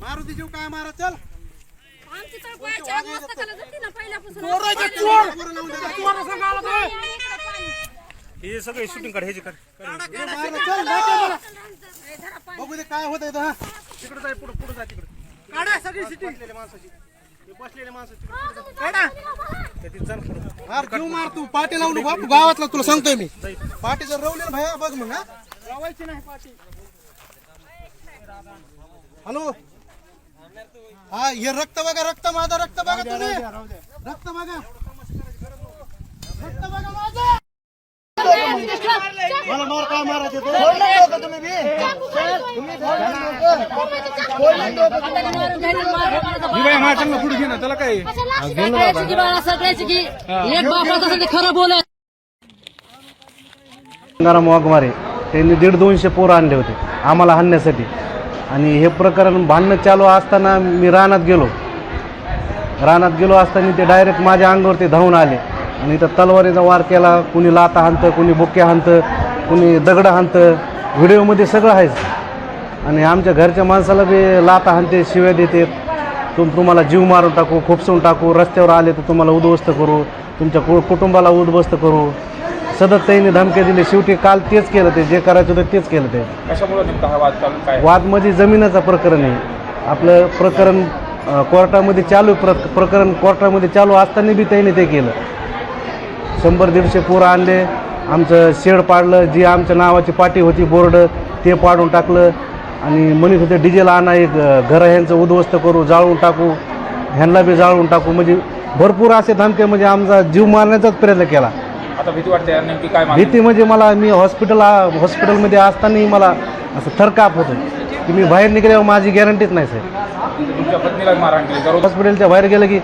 मारुती जीव काय मारा चल आमची तर पहिल्यापासून. चोर! चोर गावात आहे. इकडं पाणी. हे सगळे शूटिंग काढ ह्याची काढ. बघू दे काय होत आहे तिकडे जाय पुढे पुढे जाय तिकडे. काढा सगळी माणसाची हे बसलेल्या माणसाची काढा. त्याची जण पुढे. मार जीव मार तू. पाठी लावू नको बापू गावातला तुला सांगतोय मी. पाठी जर रवली भया बघ मग हा. रवायची नाही पाठी हॅलो? हा हे रक्त बघा रक्त माझं रक्त बघा तुम्ही. रक्त बघा. रक्त बघा माझं. मला मार काय मारायचं ते? पुढे घे ना त्याला काय? सगळ्याची की बाळा सगळ्याची की एक बापाचं साठी खरं बोलाय गंगाराम वाघमारे त्यांनी दीड दोनशे पोरं आणले होते आम्हाला हाणण्यासाठी. आणि हे प्रकरण भांडणं चालू असताना मी रानात गेलो. रानात गेलो असताना ते डायरेक्ट माझ्या अंगावरती धावून आले. आणि इथं तलवारीचा वार केला कुणी लाता हाणतं कुणी बुक्के हाणतं. कुणी दगडं हाणतं व्हिडिओमध्ये सगळं आहेच. आणि आमच्या घरच्या माणसाला बी लाता हाणते शिव्या देते तुम तुम्हाला जीव मारून टाकू खोपसून टाकू रस्त्यावर आले तर तुम्हाला उद्ध्वस्त करू तुमच्या कु कुटुंबाला उद्ध्वस्त करू. सतत त्यांनी धमक्या दिले शेवटी काल तेच केलं ते जे करायचं होतं तेच केलं ते. कशामुळे हा वाद म्हणजे जमिनीचं प्रकरण आहे. आपलं प्रकरण कोर्टामध्ये चालू प्र प्रकरण कोर्टामध्ये चालू असताना बी त्यांनी ते केलं. शंभर दीडशे पोरं आणले आमचं शेड पाडलं जी आमच्या नावाची पाटी होती बोर्ड ते पाडून टाकलं. आणि म्हणत होते डिझेल आणा एक घरं ह्यांचं उद्ध्वस्त करू जाळून टाकू ह्यांना बी जाळून टाकू. म्हणजे भरपूर असे धमके म्हणजे आमचा जीव मारण्याचाच प्रयत्न केला. आता भीती वाटते यार नेमकी काय मागणी? भीती म्हणजे मला मी हॉस्पिटल हॉस्पिटलमध्ये असतानाही मला असं थरकाप होतं. की मी बाहेर निघल्यावर माझी गॅरंटीच नाही साहेब. तुमच्या पत्नीला मारहाण केली दररोज हॉस्पिटलच्या बाहेर गेलं की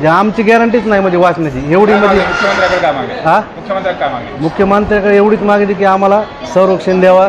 जे आमची गॅरंटीच नाही म्हणजे वाचण्याची एवढी म्हणजे मुख्यमंत्र्याकडे काय मागणी हा? मुख्यमंत्र्याकडे काय मागणी मुख्यमंत्र्याकडे एवढीच मागणी की आम्हाला संरक्षण द्यावा.